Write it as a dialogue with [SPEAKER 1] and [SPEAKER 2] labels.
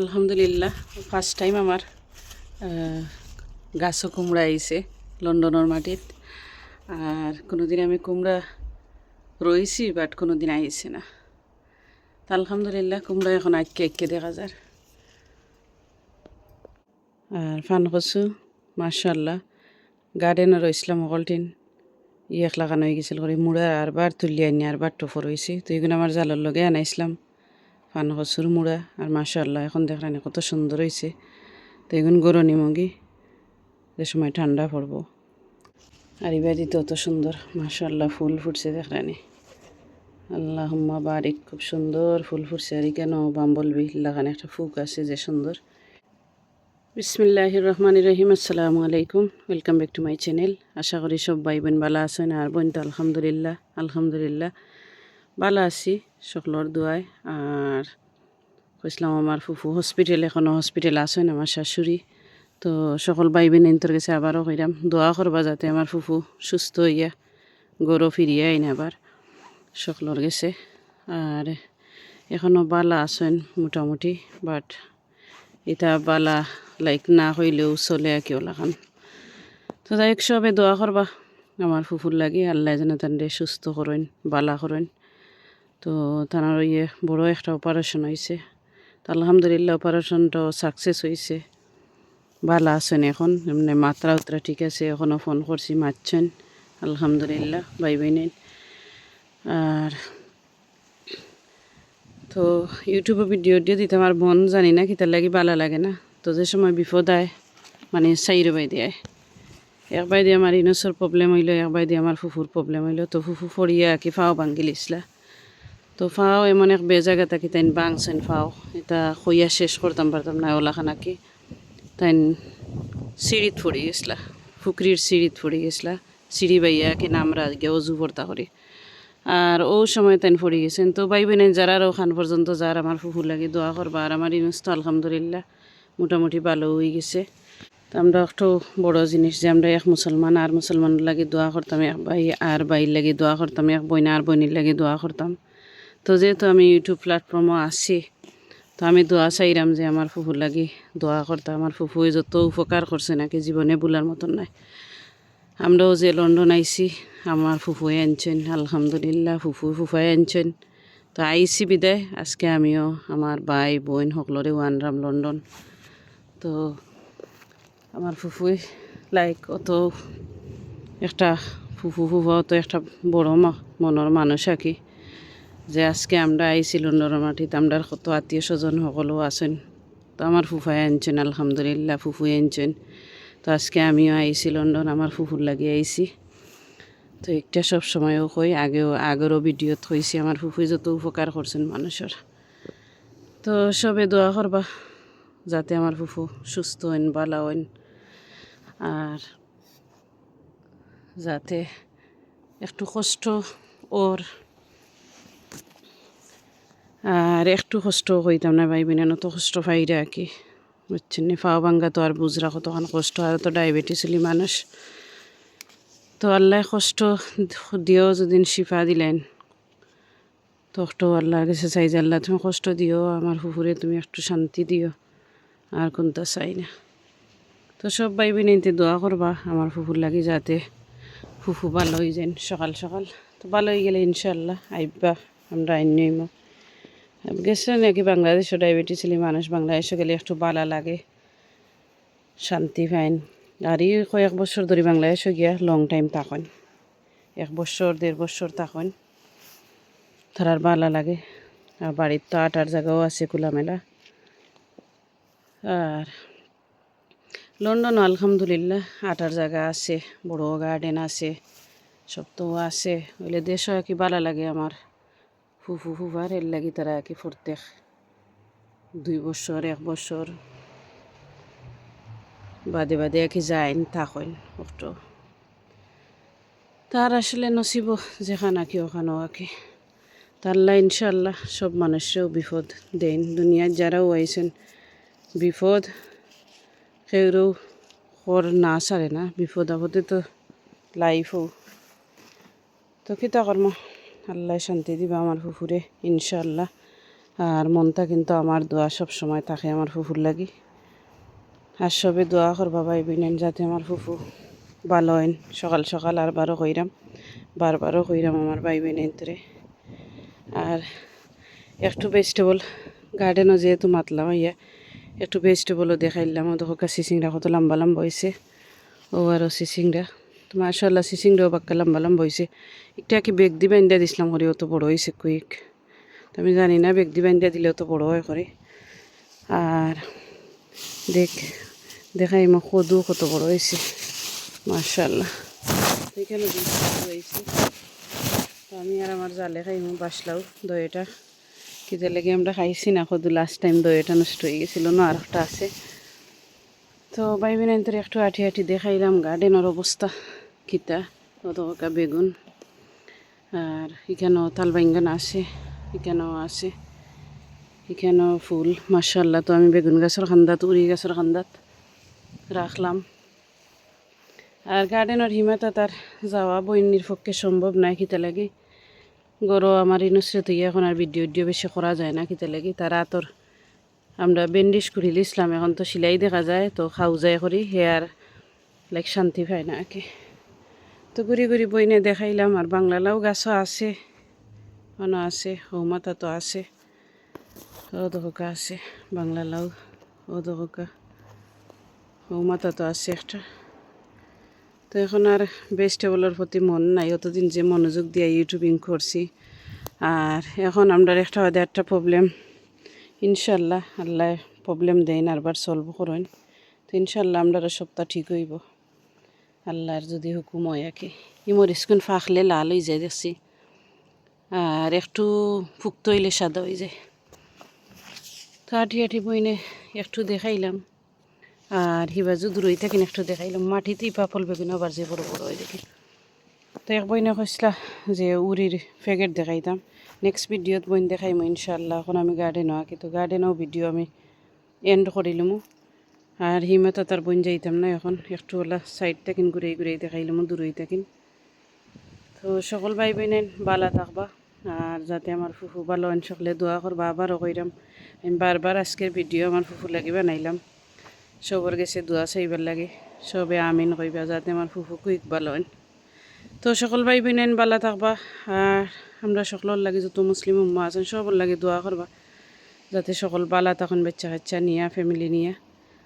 [SPEAKER 1] আলহামদুলিল্লাহ first time আমার গাছও কুমড়া আইছে লন্ডনের মাটিত। আর কোনোদিন আমি কুমড়া রয়েছি বাট কোনোদিন আইছে না। তা আলহামদুলিল্লাহ, কুমড়া এখন আঁকে আঁকে দেখা যায় আর ফান কচু মার্শাল্লাহ গার্ডেনও রয়েছিলাম অকলটিন ইয়েক লাগানো হয়ে গেছিল, করে মুড়া আর বার তুলি আনি আর বার টফর হয়েছে তো এগুলো আমার জালের লগে আনাইছিলাম। পান কচুর মুড়া আর মাশাল্লাহ এখন দেখলেন কত সুন্দর হয়েছে তো এগুন গরনি মগি, যে সময় ঠান্ডা পড়ব আর ইবাদিতে অত সুন্দর মাশাল্লাহ ফুল ফুটছে দেখলানি আল্লাহ বারিক খুব সুন্দর ফুল ফুটছে। আর কেন বাম্বলবি লাগানো একটা ফুক আছে যে সুন্দর বিসমিল্লাহ রহমান রহিম আসসালামু আলাইকুম। Welcome back to my channel আশা করি সব ভাই বোন ভালো আছেন, আর বোন তো আলহামদুলিল্লাহ আলহামদুলিল্লাহ। ভালো আছি সকলের দোয়ায় আর কইসলাম আমার ফুফু হসপিটাল এখনও হসপিটাল আছেন আমার শাশুড়ি। তো সকল ভাই বোন গেছে আবারও কইরাম দোয়া করবা যাতে আমার ফুফু সুস্থ হইয়া গরু ফিরিয়ে আইন আবার সকলের গেছে আর এখনও বালা আছেন মোটামুটি বাট এটা বালা লাইক না হইলেও চলে কেউ লাগান তো যাই সবে দোয়া করবা আমার ফুফুর লাগে, আল্লাহ যেন তান্ডে সুস্থ করেন বালা করেন তো তার ইয়ে বড় একটা অপারেশন হয়েছে তো আলহামদুলিল্লাহ অপারেশনটাও সাকসেস হয়েছে ভালো আছেন এখন? এমনি মাত্রা উত্রা ঠিক আছে? এখনও ফোন করছি, মারছেন। আলহামদুলিল্লাহ বাই বাইনেন আর তো ইউটিউবে ভিডিও দিয়ে দিতে আমার বোন জানি না, কিতার লাগি ভালো লাগে না। তো যে সময় বিপদ আয় মানে সাইরে বাই দিয়ে একবাই দিয়ে আমার ইনসর প্রবলেম হইল একবাই দিয়ে আমার ফুফুর প্রবলেম হইল। তো ফুফু ফড়িয়া কি ফাও ভাঙ্গিলিসলা তো ফাও এমন এক বেজাগা থাকি, তাইন বাংছেন ফাও। এটা খইয়া শেষ করতাম পারতাম না ওলাখান কি তাইন সিঁড়িত ফড়ি গেছিলা, ফুকরির সিঁড়িত ফড়ি গেছিলা, সিঁড়ি বাইয়া কি নামরা গিয়ে অজু ভর্তা করি। আর ও সময় তাইন ফড়ি গেছেন। তো ভাই বোনেন, যারা আর ওখান পর্যন্ত যার আমার ফুফুর লাগে দোয়া করবা। আর আমার ইনুস তো আলহামদুলিল্লাহ মোটামুটি ভালো হয়ে গেছে। তো আমরা একটু বড় জিনিস যে আমরা এক মুসলমান, আর মুসলমান লাগে দোয়া করতাম, এক ভাই আর ভাইয়ের লাগে দোয়া করতাম, এক বইনা আর বইনির লাগে দোয়া করতাম। তো যেহেতু আমি ইউটিউব প্ল্যাটফর্মও আছি, তো আমি দোয়া চাইরাম যে আমার ফুফুর লাগি দোয়া করতাম আমার ফুফুয়ে যত উপকার করছে নাকি জীবনে ভুলার মতন নাই। আমরাও যে লন্ডন আইছি, আমার ফুফুয়ে আনছেন, আলহামদুলিল্লাহ ফুফু ফুফাই আনছেন। তো আইসি বিদায়। আজকে আমিও আমার ভাই, বোন সকলরেও আনরাম লন্ডন। তো আমার ফুফুই লাইক অত একটা ফুফু ফুফা তো একটা বড় মা- মনের মানুষ আর কি। যে আজকে আমরা আইছি লন্ডনের মাটিতে আমরা কত আত্মীয় স্বজন সকলো আছেন। তো আমার ফুফাই আনছেন, আলহামদুলিল্লাহ, ফুফুই আনছেন। তো আজকে আমিও আইছি লন্ডন আমার ফুফুর লাগিয়ে আইছি। তো একটা সব সময়ও কই আগেও আগেরও ভিডিওত হয়েছি আমার ফুফুই যত উপকার করছেন মানুষের তো সবে দোয়া করবা যাতে আমার ফুফু সুস্থ হইন ভালো হইন, আর যাতে একটু কষ্ট ওর আর একটু কষ্ট হইতাম না ভাই বোনের তো কষ্ট পাইরা কি। বুঝছেন ফাও ভাঙ্গা তো আর বুঝরা কতক্ষণ কষ্ট, আর তো ডায়াবেটিস হলি মানুষ। তো আল্লাহ কষ্ট দিও যদি শিফা দিলেন। একটু আল্লাহর কাছে চাই যে, আল্লাহ তুমি কষ্ট দিও, আমার ফুফুরে তুমি একটু শান্তি দিও, আর কোনটা চাই না। তো সব ভাই বোনেতে দোয়া করবা, আমার ফুফুর লাগি যাতে ফুফু ভালো হয়ে যান সকাল সকাল। তো ভালো হয়ে গেলে ইনশাল্লাহ আইবা আমরা আইন গেছে নাকি বাংলাদেশও ডায়াবেটিস হলে মানুষ বাংলাদেশে গেলে একটু বালা লাগে। শান্তি পাইন। আর এই কয়েক বছর ধরে বাংলাদেশে গিয়া লং টাইম থাকেন। এক বছর, দেড় বছর থাকেন। তার বালা লাগে। আর বাড়ির তো আটার জায়গাও আছে খোলামেলা। আর লন্ডন আলহামদুলিল্লাহ আটার জায়গা আছে, বড় গার্ডেন আছে, সব তো আছে। ওইলে দেশও কি ভালো লাগে আমার। ফুফু ফুফার এর লাগি তারা কি প্রত্যেক দুই বছর, এক বছর বাদে বাদে কি যাইন থাকেন একটু তার আসলে নসিব যেখানে কি ওখানেও আঁকি। তাল্লা ইনশাল্লাহ সব মানুষেরও বিপদ দেন দুনিয়ার যারাও আইছেন, বিপদ কেউরেও কর না সারে না। বিপদ আপদে তো লাইফও তো কিতা কর্ম আল্লাহ শান্তি দিবা আমার ফুফুরে ইনশাল্লাহ আর মনটা কিন্তু আমার দোয়া সব সময় থাকে আমার ফুফুর লাগি। আর সবে দোয়া করবা ভাই বোনেন, যাতে আমার ফুফু ভালো হইন। সকাল সকাল আর বারো কইরাম বারবারও কইরাম আমার ভাই বোনেন তোরে আর একটু ভেজিটেবল গার্ডেনও যেহেতু মাতলাম ইয়া একটু ভেজিটেবলও দেখাইলাম। ও দেখো সিসিংরা কত লম্বা লম্বা হয়েছে ও আরও সিসিংরা তো মাশাল্লাহ সিসিংরাও বাক্কা লম্বা লম্বা হয়েছে একটা কি বেগ দিবা ইন্দা দিছিলাম করে অত বড় হয়েছে কুইক। তো আমি জানি না, বেগ দিবা ইন্দা দিলে অত বড় হয় করে আর দেখ, দেখাই মা কদু কত বড় হয়েছে মাশাল্লাহ এখানে হয়েছে তো আমি আর আমার জালে খাইমু বাসলাও দইটা। কিতে লেগে আমরা খাইছি না কদু লাস্ট টাইম দইটা নষ্ট হয়ে গেছিল, না আর একটা আছে। তো ভাই বোন তোর একটু আঠি আঠি দেখাইলাম গার্ডেনের অবস্থা। কিতা অতকা বেগুন, আর এখানেও তাল বাইঙ্গান আছে, এখানেও আছে, এখানেও ফুল মার্শাল্লাহ তো আমি বেগুন গাছের খান্দাত উড়ি গাছের খান্দাত রাখলাম। আর গার্ডেনের হিমাতা তার যাওয়া বইনির পক্ষে সম্ভব নাই কিতা লাগে গরো আমার ইনুসরে থেকে এখন আর ভিডিও ভিডিও বেশি করা যায় না কিতা লাগে তারা তোর আমরা বেন্ডিশ করি ইসলাম এখন তো সিলাই দেখা যায়, তো খাও যায় করি হেয়ার লাইক শান্তি পায় না আগে তো ঘুরি ঘুরি বইনে দেখাইলাম, আর বাংলা লাউ গাছও আছে। অনো আছে হৌমাতা তো আছে ও আছে বাংলা লাউ ও দোকা হৌমাতা তো আছে একটা। তো এখন আর ভেজিটেবলের প্রতি মন নাই, অতদিন যে মনোযোগ দিয়ে ইউটিউবিং করছি। আর এখন আমরা একটা হয়তো একটা প্রবলেম ইনশাল্লাহ আল্লাহ প্রবলেম দেয় না আরবার সলভ করেন। তো ইনশাল্লাহ আমরা সপ্তাহ ঠিক হইব। আল্লাহর যদি হুকুম হয় আর কি। ইমর স্কুন ফাঁকলে লাল হয়ে যায় দেখছি। আর একটু ফুক্ত হইলে সাদা হয়ে যায়। তো আঠি আঠি বইনে একটু দেখাইলাম। আর হিবাজু দূরই থাকেন একটু দেখাইলাম। মাটিতে পাপল বেগুন আবার যে বড় বড় হয় দেখি। তো এক বইনে কইসলা যে উড়ির প্যাকেট দেখাইতাম। নেক্সট ভিডিওত বইন দেখাইমো ইনশাল্লাহ এখন আমি গার্ডেনও আঁকি। তো গার্ডেনও ভিডিও আমি এন্ড করিলামো। আর হিমাতা তার বইন যাইতাম না এখন, একটু ওলা সাইড থাকেন ঘুরে ঘুরে দেখাইলামো দূরই থাকেন তো সকল ভাই বোনেন, বালা থাকবা, আর যাতে আমার ফুফু ভালো হন, সকলে দোয়া করবা, আবারও কইরাম, আমি বারবার আজকের ভিডিও আমার ফুফু লাগি বানাইলাম। সবর গেছে দোয়া চাইবার লাগে, সবে আমিন কইবা যাতে আমার ফুফু কুইক ভালো হন। তো সকল ভাই বোনেন, বালা থাকবা, আর আমরা সকলের লাগে যত মুসলিম উম্মা আছেন, সবর লাগে দোয়া করবা, যাতে সকল বালা তখন বাচ্চা কাচ্চা নিয়া ফ্যামিলি নিয়ে।